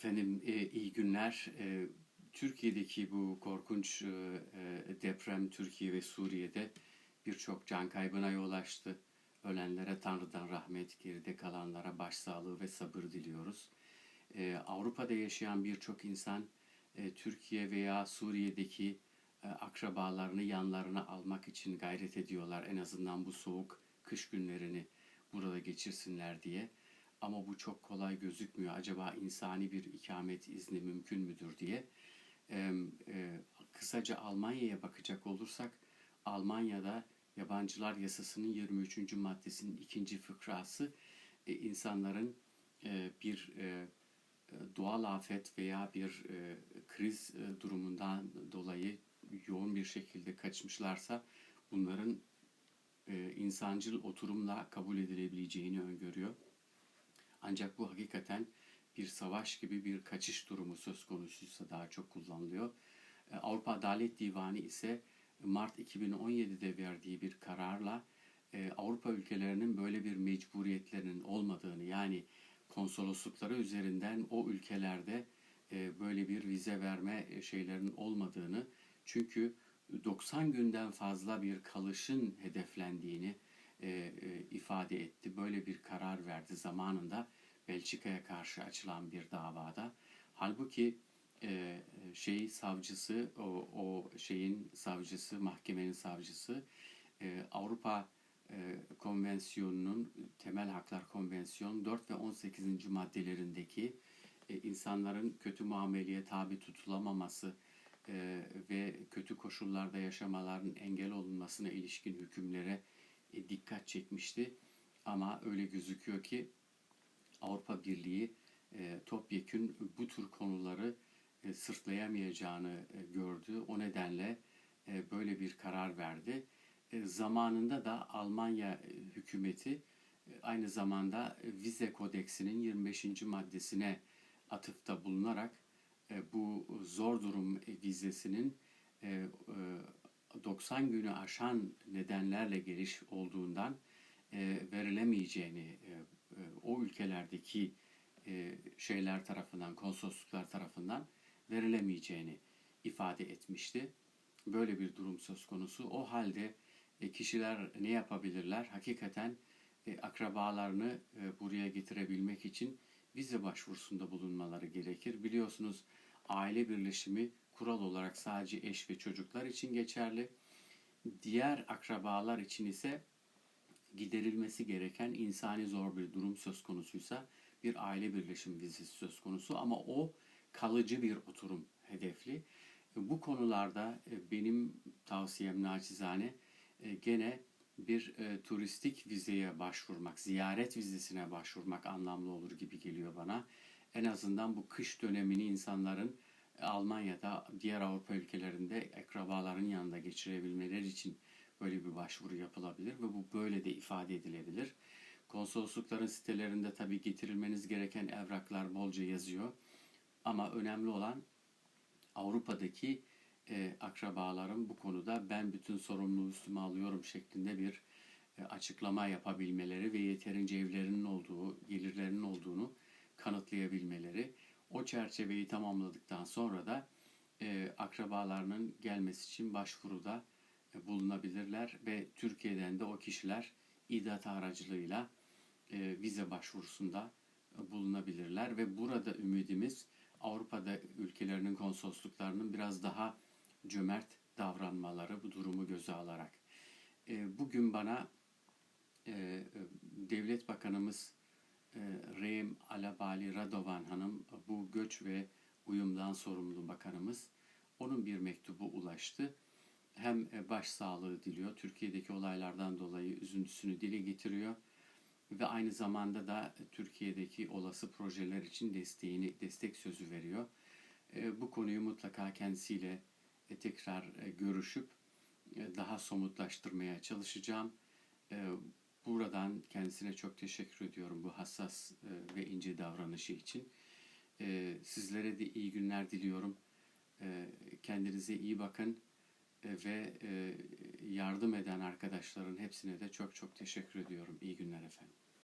Efendim e, iyi günler. E, Türkiye'deki bu korkunç e, e, deprem Türkiye ve Suriye'de birçok can kaybına yol açtı. Ölenlere Tanrı'dan rahmet, geride kalanlara başsağlığı ve sabır diliyoruz. E, Avrupa'da yaşayan birçok insan e, Türkiye veya Suriye'deki e, akrabalarını yanlarına almak için gayret ediyorlar. En azından bu soğuk kış günlerini burada geçirsinler diye. Ama bu çok kolay gözükmüyor. Acaba insani bir ikamet izni mümkün müdür diye. E, e, kısaca Almanya'ya bakacak olursak, Almanya'da yabancılar yasasının 23. maddesinin ikinci fıkrası e, insanların e, bir e, e, doğal afet veya bir e, kriz e, durumundan dolayı yoğun bir şekilde kaçmışlarsa bunların e, insancıl oturumla kabul edilebileceğini öngörüyor. Ancak bu hakikaten bir savaş gibi bir kaçış durumu söz konusuysa daha çok kullanılıyor. E, Avrupa Adalet Divanı ise Mart 2017'de verdiği bir kararla e, Avrupa ülkelerinin böyle bir mecburiyetlerinin olmadığını yani konsoloslukları üzerinden o ülkelerde e, böyle bir vize verme şeylerinin olmadığını çünkü 90 günden fazla bir kalışın hedeflendiğini e, e, ifade etti. Böyle bir karar verdi zamanında Belçika'ya karşı açılan bir davada. Halbuki e, şey savcısı, o, o şeyin savcısı, mahkemenin savcısı e, Avrupa e, Konvensiyonu'nun Temel Haklar Konvensiyonu 4 ve 18. maddelerindeki e, insanların kötü muameleye tabi tutulamaması e, ve kötü koşullarda yaşamaların engel olunmasına ilişkin hükümlere e, dikkat çekmişti. Ama öyle gözüküyor ki Avrupa Birliği e, topyekün bu tür konuları e, sırtlayamayacağını gördü. O nedenle böyle bir karar verdi. Zamanında da Almanya hükümeti aynı zamanda vize kodeksinin 25. maddesine atıfta bulunarak bu zor durum vizesinin 90 günü aşan nedenlerle geliş olduğundan e, verilemeyeceğini e, e, o ülkelerdeki e, şeyler tarafından, konsolosluklar tarafından verilemeyeceğini ifade etmişti. Böyle bir durum söz konusu. O halde e, kişiler ne yapabilirler? Hakikaten e, akrabalarını e, buraya getirebilmek için vize başvurusunda bulunmaları gerekir. Biliyorsunuz aile birleşimi kural olarak sadece eş ve çocuklar için geçerli. Diğer akrabalar için ise giderilmesi gereken insani zor bir durum söz konusuysa bir aile birleşim vizesi söz konusu ama o kalıcı bir oturum hedefli. Bu konularda e, benim tavsiyem naçizane e, gene bir e, turistik vizeye başvurmak, ziyaret vizesine başvurmak anlamlı olur gibi geliyor bana. En azından bu kış dönemini insanların Almanya'da, diğer Avrupa ülkelerinde akrabaların yanında geçirebilmeleri için böyle bir başvuru yapılabilir ve bu böyle de ifade edilebilir. Konsoloslukların sitelerinde tabii getirilmeniz gereken evraklar bolca yazıyor. Ama önemli olan Avrupa'daki e, akrabaların bu konuda ben bütün sorumluluğu üstüme alıyorum şeklinde bir e, açıklama yapabilmeleri ve yeterince evlerinin olduğu, çerçeveyi tamamladıktan sonra da e, akrabalarının gelmesi için başvuruda e, bulunabilirler ve Türkiye'den de o kişiler İDAT aracılığıyla e, vize başvurusunda e, bulunabilirler ve burada ümidimiz Avrupa'da ülkelerinin konsolosluklarının biraz daha cömert davranmaları bu durumu göze alarak. E, bugün bana e, Devlet Bakanımız e, Reim Alabali Radovan Hanım bu göç ve uyumdan sorumlu bakanımız onun bir mektubu ulaştı hem e, başsağlığı diliyor, Türkiye'deki olaylardan dolayı üzüntüsünü dile getiriyor ve aynı zamanda da Türkiye'deki olası projeler için desteğini destek sözü veriyor. E, bu konuyu mutlaka kendisiyle e, tekrar görüşüp daha somutlaştırmaya çalışacağım. Buradan kendisine çok teşekkür ediyorum bu hassas ve ince davranışı için. Sizlere de iyi günler diliyorum. Kendinize iyi bakın ve e, yardım eden arkadaşların hepsine de çok çok teşekkür ediyorum. İyi günler efendim.